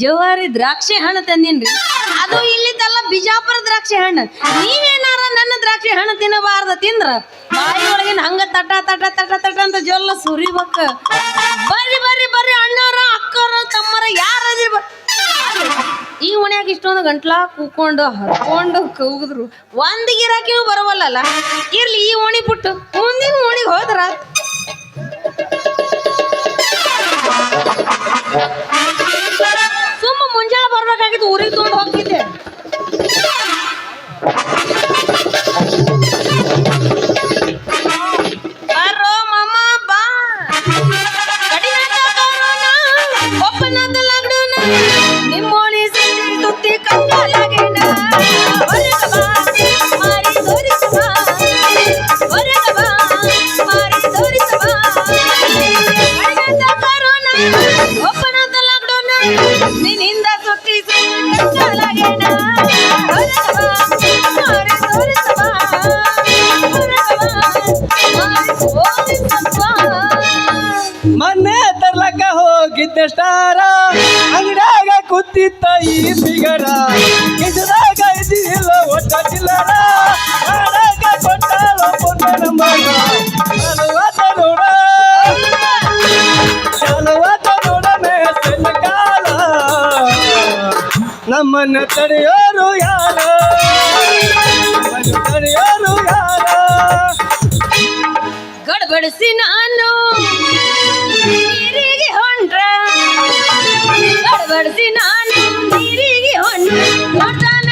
ಜವಾರಿ ದ್ರಾಕ್ಷಿ ಹಣ್ಣು ತಂದಿನ್ರಿ. ಅದು ಇಲ್ಲಿದ್ದಲ್ಲ ಬಿಜಾಪುರ ದ್ರಾಕ್ಷಿ ಹಣ್ಣು. ನೀವೇನಾರ ನನ್ನ ದ್ರಾಕ್ಷಿ ಹಣ್ಣು ತಿನ್ನಬಾರ್ದ ತಿಂದ್ರ? ಬಾಯಿ ಒಳಗಿನ ಹಂಗ ತಟ ತಟ ತಟ ತಟ ಅಂತ ಜೊಲ್ಲ ಸುರಿಬೇಕ. ಬರ್ರಿ ಬರ್ರಿ ಬರ್ರಿ ಅಣ್ಣಾರ, ಅಕ್ಕರ, ತಮ್ಮರ ಯಾರ ಈ ಓಣ್ಯಾಗ ಇಷ್ಟೊಂದು ಗಂಟ್ಲ ಕೂಕೊಂಡು ಹರ್ಕೊಂಡು ಕೂಗಿದ್ರು. ಒಂದ್ ಗಿರಾಕಿ ಬರವಲ್ಲಲ್ಲ? ಇರ್ಲಿ, ಈ ಓಣಿ ಬಿಟ್ಟು ಮುಂದಿನ ಓಣಿಗೆ ಹೋದ್ರ? ಮುಂಜಾನೆ ಬರ್ಬೇಕಾಗಿತ್ತು ಊರಿಗೆ ತೊಗೊಂಡು ಹೋಗ್ತಿದ್ದೆ. ನಿನ್ನಿಂದ ಸುತ್ತಿ ನಮ್ಮನ್ನ ತಡೆಯೋರು ಯಾರ? ತಡೆಯೋರು ಯಾರ? ಗಡಬಡಿಸಿ ನಾನು ನೀರಿಗೆ ಹೊಂಡ್ರ ಗಡಬಡಿಸಿ ನಾನು ನೀರಿಗೆ ಹೊಂಡ್ರ ನೋಡ್ತಾನ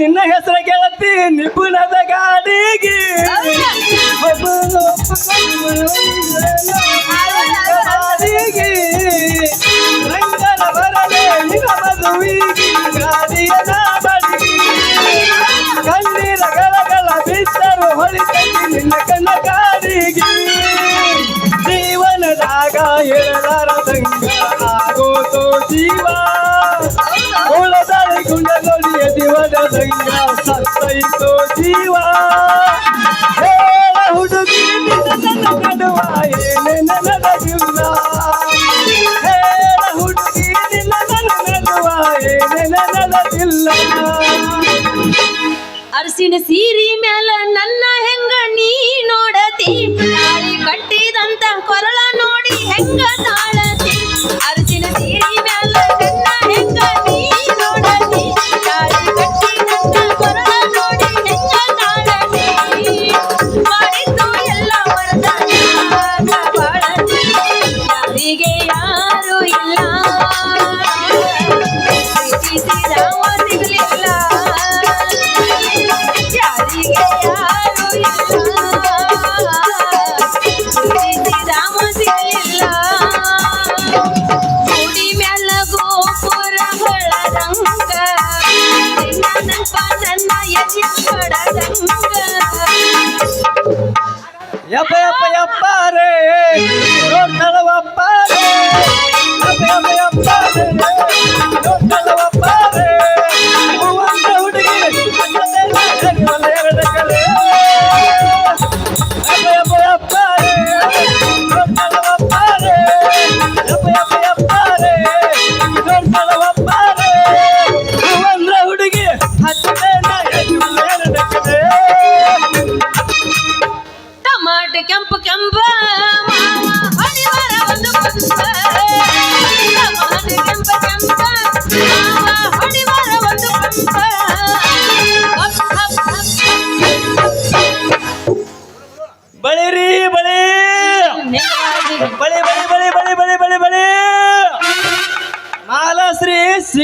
ನಿನ್ನ ಹೆಸರ ಗೆಳತಿ ನಿಪುಣದ ಗಾಡಿಗೆ ಗಾಡಿಗೆ ರಂಗನ ಬರಲೆ ನಿನ್ನ ಮದುವಿಗೆ ಗಾಡಿಯ ಬಡಿಗೆ ಕಣ್ಣೀರ ಗಳಗಳ ಬಿದ್ದರು ಹೊಳಿತಂಗಿ ನಿನ್ನ ಕಣ್ಣ ಗಾಡಿಗೆ ಜೀವನದಾಗ ಹೇಳಲಾರದಂಗ ಆಗೋದು ಜೀವ ಉಳದಾಳಿ ಗುಂಡಲೊಳಿಯ ಜೀವದ ಸಂಗ ಸತ್ತೈತೋ ಜೀವ ಹುಡುಗಿ ನಡುವ ಏನೇ ನನಗಿಲ್ಲ ಹುಡುಗಿ ನಡುವ ಏನೇ ನನಗಿಲ್ಲ ಅರಸಿನ ಸೀರಿ ಮ್ಯಾಲ ನನ್ನ ಹೆಂಗ ನೀ ನೋಡತಿ? ಕಟ್ಟಿದಂತ ಕೊರಳ ನೋಡಿ ಹೆಂಗ ತಾಳತಿ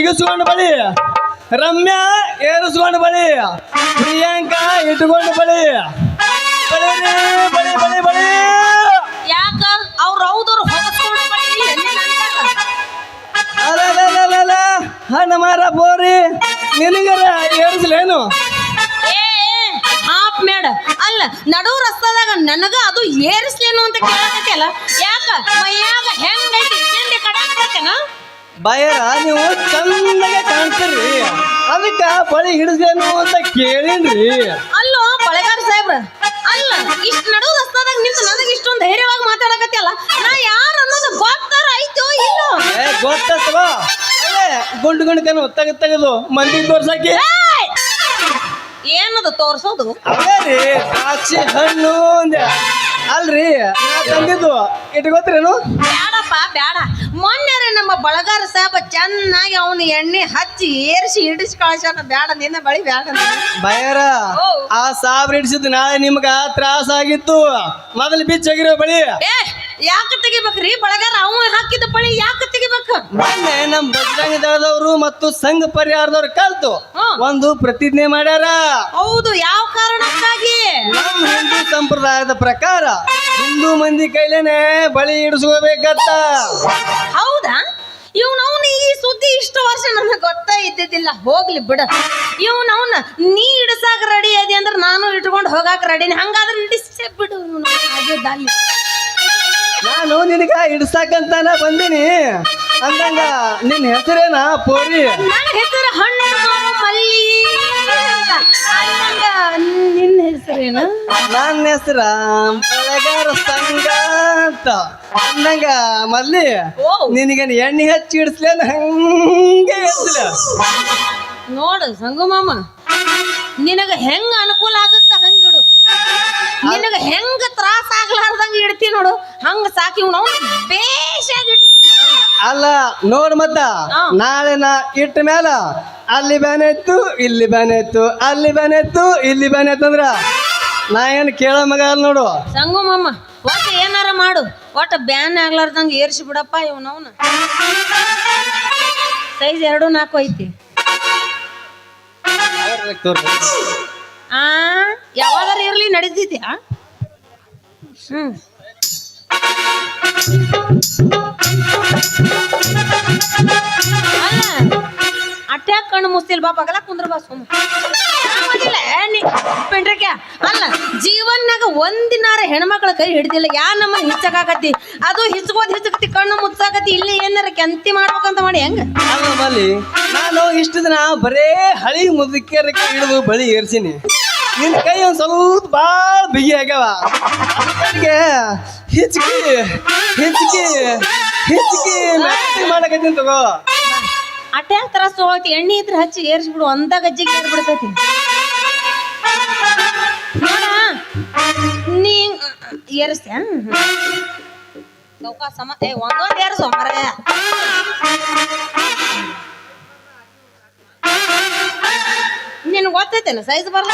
ಸಿಗಿಸ್ಕೊಂಡು ಬಳಿ. ರಮ್ಯಾ ಏರಿಸ್ಕೊಂಡು ಬಳಿ. ಪ್ರಿಯಾಂಕಾ ಇಟ್ಕೊಂಡು ಬಳಿ. ಬಳಿ ಬಳಿ ಬಳಿ ಬಳಿ ಯಾಕ? ಅವ್ರ ಹೌದವ್ರು ಹೊಗಸ್ಕೊಂಡು ಹಣ್ಣ. ಮಾರ ಬೋರಿ ನಿನಗರ ಏರಿಸ್ಲೇನು? ಏ ಹಾಪ್ ಮೇಡ. ಅಲ್ಲ ನಡು ರಸ್ತಾದಾಗ ನನಗ ಅದು ಏರಿಸ್ಲೇನು ಅಂತ ಕೇಳಕತ್ತಲ್ಲ ಯಾಕ? ಮೈಯಾಗ ಹೆಂಗೈತಿ ಬಯರ ನೀವು ಚಂದಗೆ ಕಾಣ್ತೀರಿ. ಅದಕ್ಕ ಬಳಿ ಹಿಡಿದೇನು ಅಂತ ಕೇಳಿನ್ರಿ ಅಲ್ಲೋ ಬಳೆಗಾರ ಸಾಹೇಬ್ರ ಅಲ್ಲ ಇಷ್ಟ ನಡು ರಸ್ತಾದಾಗ ನಿಂತು ನನಗೆ ಇಷ್ಟೊಂದು ಧೈರ್ಯವಾಗಿ ಮಾತಾಡಕತ್ತಲ್ಲ ನಾ ಯಾರು ಅನ್ನೋದು ಗೊತ್ತಾರ ಐತೋ ಇಲ್ಲೋ? ಏ ಗೊತ್ತವ ಅಲ್ಲೇ ಗುಂಡು ಗುಂಡ್ಕನು ತೆಗೆದು ತೆಗೆದು ಮಂದಿ ತೋರ್ಸಕ್ಕೆ! ಏನದು ತೋರ್ಸೋದು? ಅದೇ ರೀ ದ್ರಾಕ್ಷಿ ಹಣ್ಣು ಅಂದೆ ಅಲ್ರಿ ನಾ ತಂದಿದ್ದು. ಇಟ್ಕೋತ್ರೇನು ಬ್ಯಾಡಪ್ಪ ಬ್ಯಾಡ. ಮೊನ್ನೆ ನಮ್ಮ ಬಳಗಾರ ಸಾಹೇಬ ಚೆನ್ನಾಗಿ ಅವನು ಎಣ್ಣೆ ಹಚ್ಚಿ ಏರಿಸಿ ಇಡಿಸಿ ಕಳಿಸೋಣ ಬ್ಯಾಡ ನಿನ್ನ ಬಳಿ ಬ್ಯಾಡ ಭಯರ ಬಯರ ಓ. ಆ ಸಾಬ್ರ ಹಿಡಿಸಿದ್ದು ನಾಳೆ ನಿಮ್ಗ ತ್ರಾಸ ಆಗಿತ್ತು ಮೊದಲು ಬಿಚ್ಚಾಗಿರೋ ಬಳಿ. ಏ ಯಾಕೆ ತೆಗಿಬೇಕ್ರಿ ಬಳಗಾರ ಅವ ಹಾಕಿದ ಬಳಿ ಯಾಕೆ ತೆಗಿಬೇಕು ಮೊನ್ನೆ ನಮ್ ಬಜರಂಗ ದಳದವರು ಮತ್ತು ಸಂಘ ಪರಿಹಾರದವ್ರು ಕಲ್ತು. ಒಂದು ಪ್ರತಿಜ್ಞೆ ಮಾಡ್ಯಾರ. ಹೌದು ಯಾವ ಕಾರಣಕ್ಕಾಗಿ? ನಮ್ಮ ಹಿಂದೂ ಸಂಪ್ರದಾಯದ ಪ್ರಕಾರ ಹಿಂದೂ ಮಂದಿ ಕೈಲೇನೆ ಬಳಿ ಇಡಿಸ್ಕೋಬೇಕತ್ತ ಹೌದಾ? ಇವ್ನವ್ನ ಈ ಸುದ್ದಿ ಇಷ್ಟು ವರ್ಷ ನನಗೆ ಗೊತ್ತೇ ಇದ್ದಿದ್ದಿಲ್ಲ. ಹೋಗ್ಲಿ ಬಿಡ. ಇವ್ನವ್ನ ನೀ ಇಡಸಾಕ ರೆಡಿ ಅದಿ ಅಂದ್ರೆ ನಾನು ಇಟ್ಕೊಂಡು ಹೋಗಾಕ ರೆಡಿನಿ ಹಂಗಾದ್ರೆ ಇಡಿಸೇ ಬಿಡು ನಾನು ನಿನಗ ಇಡ್ಸಾಕಂತಾನ ಬಂದೀನಿ. ಅಂದಂಗ ನಿನ್ ಹೆಸರೇನ? ಪೋರಿ. ನನ್ನ ಹೆಸರು ಹಣ್ಣು ಮಲ್ಲಿ. ನಿನ್ನ ಹೆಸರೇನು? ನನ್ನ ಹೆಸರ ಬೆಳಗಾರ ಸಂಘ ಅಂತ. ಅಂದಂಗ ಮಲ್ಲಿ ಓ. ನಿನಗೇನು ಎಣ್ಣೆ ಹಚ್ಚಿ ಇಡಿಸ್ಲೇನ ಹಂಗೆ ನೋಡ ನೋಡು ಸಂಗುಮಾಮ ನಿನಗ ಹೆಂಗ ಅನುಕೂಲ ಆಗುತ್ತ ಹಂಗಿಡು ನಿನಗ ಹೆಂಗ ತ್ರಾಸ ಆಗ್ಲಾರ್ದಂಗ ಇಡ್ತಿ ನೋಡು. ಹಂಗ ಸಾಕಿವ್ ನಾವು ಇಟ್ಬಿಡು ಅಲ್ಲ ನೋಡ್ ಮತ್ತ. ನಾಳೆ ನಾ ಇಟ್ಟ ಮೇಲ ಅಲ್ಲಿ ಬ್ಯಾನೆ ಇತ್ತು ಇಲ್ಲಿ ಬ್ಯಾನೆ ಇತ್ತು ಅಲ್ಲಿ ಬ್ಯಾನೆ ಇತ್ತು ಇಲ್ಲಿ ಬ್ಯಾನೆ ಇತ್ತು ಅಂದ್ರ? ನಾ ಏನು ಕೇಳೋ ಮಗ ಅಲ್ಲ ನೋಡು. ಮಮ್ಮ ಒಟ್ಟು ಏನಾರ ಮಾಡು. ಒಟ್ಟು ಬ್ಯಾನ್ ಆಗ್ಲಾರ್ದಂಗೆ ಏರ್ಸಿ ಬಿಡಪ್ಪ ಇವನವನ. ಸೈಜ್ ಎರಡು ನಾಲ್ಕು ಐತಿ. ಆ ಯಾವಾಗಾರ ಇರ್ಲಿ ನಡೀತಿದ್ಯಾ ಹ್ಮ್. ಅಲ್ಲ ಅಟ್ಯಾಕ್ ಕಣ್ಣು ಮುಸ್ತಿಲ್ ಬಾ ಬಗಲ ಕುಂದ್ರ ಬಾ ಸುಮ್ಮ ಪೆಂಡ್ರಕ್ಯ ಅಲ್ಲ ಜೀವನ್ಯಾಗ ಒಂದಿನಾರ ಹೆಣ್ಮಕ್ಳ ಕೈ ಹಿಡ್ದಿಲ್ಲ, ಯಾ ನಮ್ಮ ಹಿಚ್ಚಕಾಕತಿ ಅದು ಹಿಚ್ಕೋದ್ ಹಿಚ್ಚಕತಿ ಕಣ್ಣು ಮುಚ್ಚಾಕತಿ ಇಲ್ಲಿ ಏನಾರ ಕೆಂತಿ ಮಾಡ್ಬೇಕಂತ ಮಾಡಿ ಹೆಂಗ? ನಾನು ಇಷ್ಟು ದಿನ ಬರೇ ಹಳಿ ಮುದುಕಿಯರ ಹಿಡಿದು ಬಳಿ ಏರ್ಸಿನಿ. ನಿನ್ನ ಕೈ ಸ್ವಲ್ಪ ಭಾಳ ಬಿಗಿ ಆಗ್ಯಾವ. ನನಗೆ ಹಿಚ್ಕಿ ಹಿಚ್ಕಿ ಹಿಚ್ಕಿ ಮಾಡಕತ್ತೀನಿ ತಗೋ. ಅಟ್ಯಾಕ್ ತರ ತಗೊಳ್ತಿ ಎಣ್ಣೆ ಇದ್ರೆ ಹಚ್ಚಿ ಏರ್ಸ್ಬಿಡು, ಒಂದ ಗಜ್ಜಿಗೆ ಏರ್ಬಿಡ್ತೈತಿ. ನೀ ಏರಿಸ್ತ್ಯಾ? ಸಮ ಏ, ಒಂದೊಂದು ಏರಿಸೋ ಮರ ಗೊತ್ತೈತೇನ ಸೈಜ್ ಬರ್ಲ?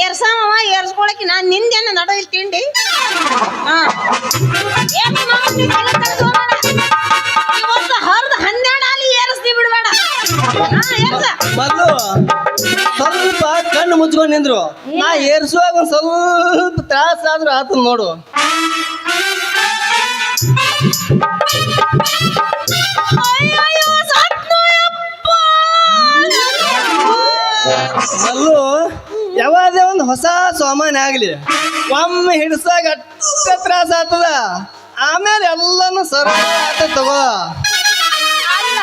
ಏರ್ಸಾಮವ ಏರ್ಸ್ಕೊಳಕ್ಕೆ ನಾನು ನಿಂದೇನ ನಡೋದಿಲ್ಲ ಇಲ್ಲಿ ತಿಂಡಿ. ಹಾ. ಹರ್ದು ಹನ್ನೆರಡು ಅಲ್ಲಿ ಏರಿಸ್ತಿ ಬಿಡ್ಬೇಡ. ಮೊದಲು ಸ್ವಲ್ಪ ಕಣ್ಣು ಮುಚ್ಕೊಂಡು ನಿಂದ್ರು. ನಾ ಏರ್ಸುವಾಗ ಒಂದು ಸ್ವಲ್ಪ ತ್ರಾಸ ಆದ್ರೂ ಆತ ನೋಡು. ಮಲ್ಲು ಯಾವಾದೇ ಒಂದು ಹೊಸ ಸಾಮಾನ್ ಆಗಲಿ ಒಮ್ಮೆ ಹಿಡ್ಸಾಗ ಅಷ್ಟ ತ್ರಾಸ ಆಗ್ತದ. ಆಮೇಲೆ ಎಲ್ಲಾನು ಸರ ತಗೋ. ಅಲ್ಲ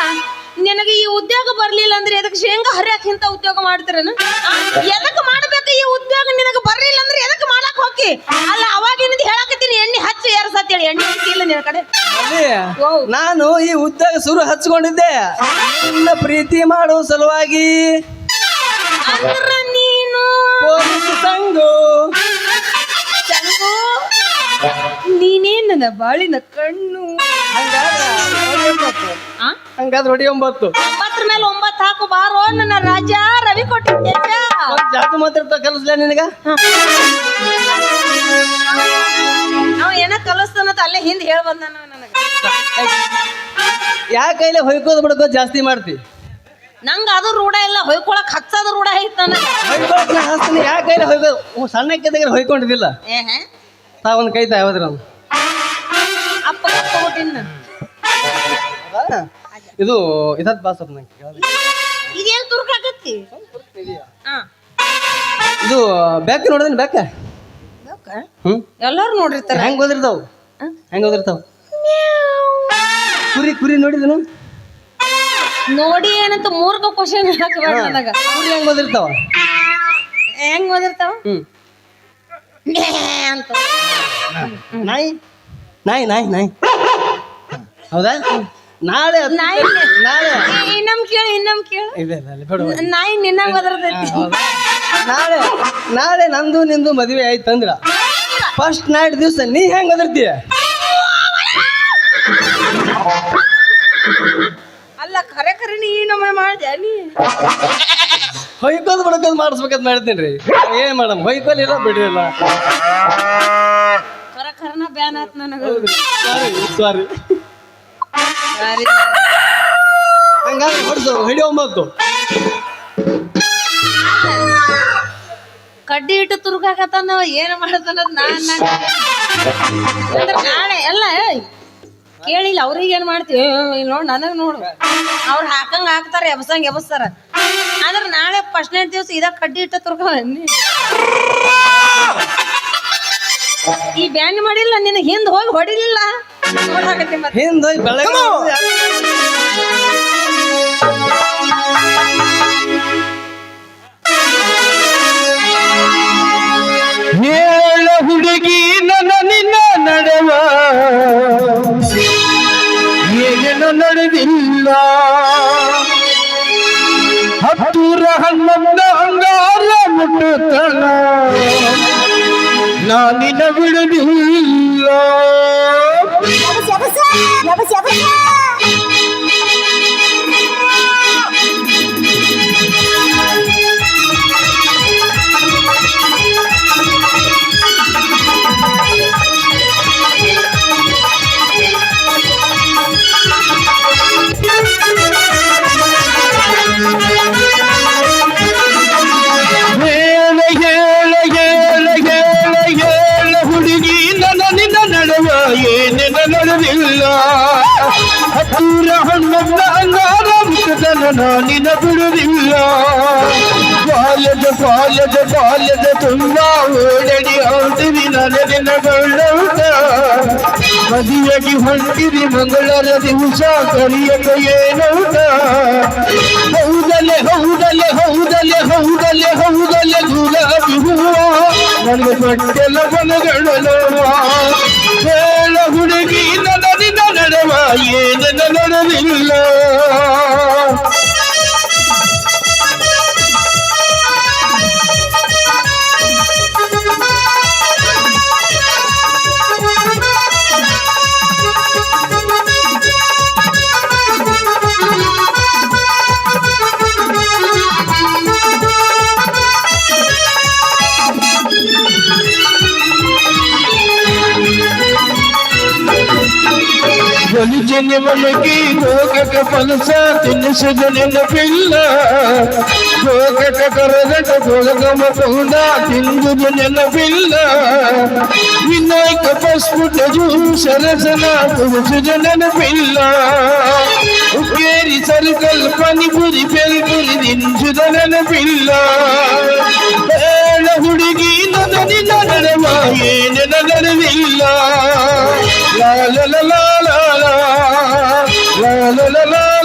ನಿನಗೆ ಈ ಉದ್ಯೋಗ ಬರ್ಲಿಲ್ಲ ಅಂದ್ರೆ ಎದಕ್ಕೆ ಶೇಂಗಾ ಹರಿಯಾಕ ಇಂತ ಉದ್ಯೋಗ ಮಾಡ್ತಿರೇನು? ಎದಕ್ಕೆ ಮಾಡ್ಬೇಕು ಈ ಉದ್ಯೋಗ ನಿನಗೆ ಬರ್ಲಿಲ್ಲ ಅಂದ್ರೆ ಎದಕ್ಕೆ ಮಾಡಕ್ ಹೋಗಿ? ಅಲ್ಲ ಅವಾಗಿನಿಂದ ಹೇಳಕತ್ತೀನಿ ಎಣ್ಣೆ ಹಚ್ಚಿ ಏರ್ಸತ್ತೇಳಿ ಎಣ್ಣೆ ಹಚ್ಚಿಲ್ಲ ನಿನ್ನ ಕಡೆ. ನಾನು ಈ ಉದ್ಯೋಗ ಶುರು ಹಚ್ಕೊಂಡಿದ್ದೆ. ನಿನ್ನ ಪ್ರೀತಿ ಮಾಡೋ ಸಲುವಾಗಿ ಅಂದ್ರ ನೀನು ಪೊಲೀಸ್ ಸಂಘು. ಚಂಗು ನೀನೇ ನನ್ನ ಬಾಳಿನ ಕಣ್ಣು? ಹಂಗಾದ್ರೆ ಹೊಡಿಯೊಂಬತ್ತು. ಒಂಬತ್ತು. ಒಂಬತ್ತರ ಮೇಲೆ ಒಂಬತ್ತು ಹಾಕು ಬಾರೋ ನನ್ನ ರಾಜ ರವಿ ಕೊಟ್ಟಿದ್ದೆ ಒಂದ್ ಜಾಸ್ತಿ ಮಾತಾಡ್ತಾ ಕಲಿಸ್ಲ ನಿನಗ? ನಾವು ಏನ ಕಲಿಸ್ತಾನಂತ ಅಲ್ಲೇ ಹಿಂದೆ ಹೇಳ್ಬಂದ ಬಂದಾನ ನನಗೆ. ಯಾ ಕೈಲೆ ಹೊಯ್ಕೋದ್ ಬಿಡ್ಕೋದ್ ಜಾಸ್ತಿ ಮಾಡ್ತಿ? ನಂಗ ಅದು ರೂಢ ಇಲ್ಲ ಹೊಯ್ಕೊಳಕ್ ಹಚ್ಚದ ರೂಢ ಐತ್ ನನಗೆ. ಹೊಯ್ಕೊಳಕ್ ನಾ ಹಸ್ತೀನಿ ಯಾಕೆ ಕೈಲಿ ಹೊಯ್ಕೋ ಓ, ಸಣ್ಣ ಕೈದಾಗ ಹೊಯ್ಕೊಂಡಿದ್ದಿಲ್ಲ. ತಾವೊಂದು ತಾ ಒಂದು ಕೈ ತಾ ಯಾವ್ದ್ರ ಅಪ್ಪ ತಗೋಟಿನ ಇದು ಇದತ್ ಬಾಸ್ ಅಪ್ಪ ನಂಗೆ. ಇದೇನ್ ತುರ್ಕಾಕತ್ತಿ ಹಾ. ಇದು ಬ್ಯಾಕ್ ನೋಡಿದ್ರೆ ಬ್ಯಾಕ್ ಹ್ಞೂ ಎಲ್ಲಾರು ನೋಡಿರ್ತಾರೆ. ಹೆಂಗ್ ಓದಿರ್ತಾವ? ಹೆಂಗ್ ಓದಿರ್ತಾವ? ಕುರಿ ಕುರಿ ನೋಡಿದನು ನೋಡಿ ಏನಂತ ಮೂರ್ಖ ಕ್ವಶನ್ ಹಾಕಬೇಡ ನನಗ. ಕುರಿ ಹೆಂಗ್ ಬಂದಿರ್ತಾವ ಹೆಂಗ್ ಬಂದಿರ್ತಾವ ಹ್ಮ್. ಅಂತ. ನಾಯಿ. ನಾಯಿ ನಾಯಿ ನಾಯಿ. ಹೌದಾ? ನಾಳೆ ನಾಯಿ ನಾಳೆ ಇನ್ನಮ್ ಕೇಳು ಇನ್ನಮ್ ಕೇಳು. ಇಲ್ಲ ಇಲ್ಲ ಇಲ್ಲ ಬೇಡ ನಾಯಿ ನಿನ್ನಂಗ್ ಬದರ್ತೈತಿ ನಾಳೆ ನಾಳೆ ನಂದು ನಿಂದು ಮದುವೆ ಆಯ್ತು ಅಂದ್ರ ಫಸ್ಟ್ ನೈಟ್ ದಿವಸ ನೀ ಹೆಂಗ್ ಒದರ್ತೀಯ ಖರೆ ಖರೆ ನೀ ನಮ್ಮ ಮಾಡ್ದೆ? ನೀ ಹೊಯ್ಕೋದ್ ಬಡ್ಕೋದ್ ಮಾಡಿಸ್ಬೇಕಂತ ಮಾಡ್ತೀನಿ ರೀ. ಏನ್ ಮಾಡಮ್ ಹೊಯ್ಕೋಲ್ ಇಲ್ಲ ಬಿಡಿಲ್ಲ ಖರೆ ಖರನ ಬ್ಯಾನ್ ಆತ್ ನನಗೆ. ಸಾರಿ ಸಾರಿ ಹಂಗಾಗಿ ಹೊಡ್ಸು ಮತ್ತು ಕಡ್ಡಿ ಇಟ್ಟು ತುರುಕಾಕತ್ತಾನ ಏನ್ ಮಾಡತಾನ ನಾನ್ ನಾಳೆ ಎಲ್ಲ ಏಯ್, ಕೇಳಿಲ್ಲ ಅವ್ರಿಗೆ ಏನ್ ಮಾಡ್ತೀವಿ ನೋಡಿ ನೋಡ್ ನನಗ್ ನೋಡು. ಅವ್ರು ಹಾಕಂಗ್ ಹಾಕ್ತಾರ ಎಬ್ಸಂಗೆ ಎಬ್ಸ್ತಾರ. ಆದ್ರೆ ನಾಳೆ ಫಸ್ಟ್ ನೈಟ್ ದಿವಸ ಇದ ಕಡ್ಡಿ ಇಟ್ಟ ತುರ್ಕ ಈ ಬ್ಯಾನ್ ಮಾಡಿಲ್ಲ ನಿನಗೆ ಹಿಂದ್ ಹೋಗಿ ಹೊಡಿಲಿಲ್ಲ? ನೋಡಾಕತ್ತಿ ಮತ್ತೆ. ಹಿಂದ್ ಹುಡುಗಿ ನನ್ನ ನಿನ್ನ ನಡೆವ. ನಡೆದಿಲ್ಲ ಹತ್ತೂರ ಹನ್ನೊಂದ ಅಂಗಾರ ಮುಟ್ಟುತ್ತಣ ನಾನಿನ ಬಿಡುದಿಲ್ಲ ಮುಟ್ಟದನ ನಾನಿನ ಬಿಡುದಿಲ್ಲ ಬಾಲ್ಯದ ಬಾಲ್ಯದ ಬಾಲ್ಯದ ತುಂಬ ಓಡಡಿ ಆಡ್ತೀವಿ ನನ್ನ ಗೌಡ ಮದುವೆಗೆ ಹೊಂಟಿರಿ ಮಂಗಳರ ದಿವಸ ಕರಿಯಕ ಏನೌಟ ಹೌದಲೆ ಹೌದಲೆ ಹೌದಲೆ ಹೌದಲೆ ಹೌದಲೆ ಗುಲಾಬಿ ಹೂವ ನನಗೆ ಕೊಟ್ಟೆಲ್ಲ ಮನಗಳು ಹೇಳ ಹುಡುಗಿ ನನ್ನ ನಿನ್ನ ನಡೆವ ಏನ ನಡೆದಿಲ್ಲ ಮಮಕಿ ಗೋಗಕ ಪಲಸ ತಿನ್ನಿಸಿದ ನಿನ್ನ ಪಿಲ್ಲ. ಗೋಗಕ ಕರದಟ ಗೋಗಮ ಕೊಂಡ ತಿಂದುದು ನಿನ್ನ ಪಿಲ್ಲ. ವಿನಾಯಕ ಪಸ್ಪುಟಜು ಸರಸನ ತುಳಸಿದ ನನ್ನ ಪಿಲ್ಲ. ಉಕ್ಕೇರಿ ಸರ್ಕಲ್ ಪನಿಪುರಿ ಪೆಲ್ಪುರಿ ನಿಂಜುದ ನನ್ನ ಪಿಲ್ಲ. ಬೇಡ ಹುಡುಗಿ ನನ್ನ ನಿನ್ನ ನಡವ ಏನು ನಡವಿಲ್ಲ. ಲಾಲ ಲಾಲ la la la la.